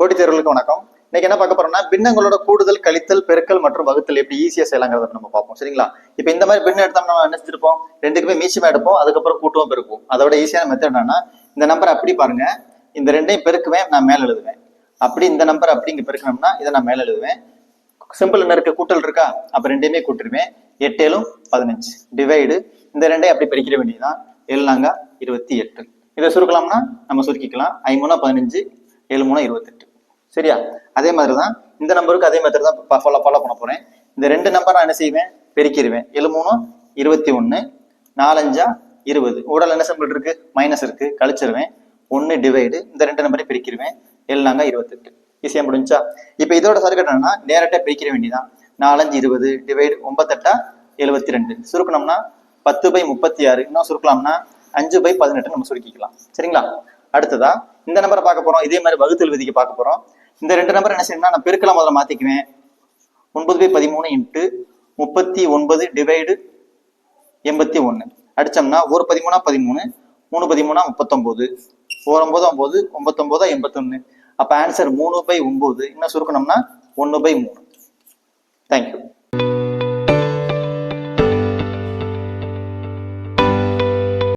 போட்டித் தேர்வுகளுக்கு வணக்கம். இன்னைக்கு என்ன பார்க்க போறோம்னா பின்னங்களோட கூடுதல் கழித்தல் பெருக்கல் மற்றும் வகுத்தல் எப்படி ஈஸியா செய்யலாங்கிறத நம்ம பார்ப்போம். சரிங்களா? இப்போ இந்த மாதிரி பின்ன எடுத்தோம்னா நம்ம என்ன செஞ்சிருப்போம்? ரெண்டுக்குமே மீச்சமா எடுப்போம். அதுக்கப்புறம் கூட்டுவோம் பெருக்குவோம். அதோட ஈஸியான மெத்தட் என்னன்னா இந்த நம்பர் அப்படி பாருங்க. இந்த ரெண்டையும் பெருக்குவேன் நான் மேல எழுதுவேன். அப்படி இந்த நம்பர் அப்படி இங்க பெருக்கணும்னா இதை நான் மேல எழுதுவேன். சிம்பிள் என்ன இருக்கு. கூட்டல் இருக்கா? அப்ப ரெண்டையுமே கூட்டிருவேன். எட்டேலும் பதினஞ்சு. டிவைடு இந்த ரெண்டையும் அப்படி பிரிக்கிற வேண்டியதுதான். ஏழுனாங்க இருபத்தி எட்டு. இதை சுருக்கலாம்னா நம்ம சுருக்கிக்கலாம். ஐமூணா பதினஞ்சு ஏழு மூணா இருபத்தெட்டு. சரியா? அதே மாதிரி தான் இந்த நம்பருக்கு அதே மாதிரி தான் ஃபாலோ ஃபாலோ பண்ண போகிறேன் இந்த ரெண்டு நம்பர் நான் என்ன செய்வேன்? பெருக்கிடுவேன். ஏழு மூணு இருபத்தி ஒன்று நாலஞ்சா இருபது. உடல் என்ன சிம்பிள் இருக்கு? மைனஸ் இருக்கு. கழிச்சிருவேன். ஒன்று டிவைடு இந்த ரெண்டு நம்பரையும் பிரிக்கிடுவேன். எழுநாங்க இருபத்தெட்டு. ஈஸியாக முடிஞ்சா? இப்போ இதோட சர்க்கட் என்னன்னா நேரட்டாக பிரிக்கிற வேண்டியதான் நாலஞ்சு இருபது டிவைடு ஒன்பத்தெட்டா எழுபத்தி ரெண்டு சுருக்கணும்னா பத்து பை முப்பத்தி ஆறு. இன்னும் சுருக்கலாம்னா அஞ்சு பை பதினெட்டு நம்ம சுருக்கிக்கலாம். சரிங்களா? அடுத்ததா இந்த நம்பரை பார்க்க போறோம். இதே மாதிரி வகுத்தல் விதிக்கு பார்க்க போறோம். இந்த ரெண்டு நம்பர் என்ன செய்யணும்னா நான் பெருக்கலாம் முதல்ல மாத்திக்குவேன். ஒன்பது பை பதிமூணு இன்ட்டு முப்பத்தி ஒன்பது டிவைடு எண்பத்தி ஒன்று அடிச்சோம்னா ஒரு பதிமூணா பதிமூணு மூணு பதிமூணா முப்பத்தொம்போது. ஒரு ஒம்பது ஒம்பது ஒம்பத்தொம்போதா எண்பத்தொன்று அப்போ ஆன்சர் மூணு பை ஒம்பது இன்னும் சுருக்கணும்னா ஒன்று பை மூணு. தேங்க்யூ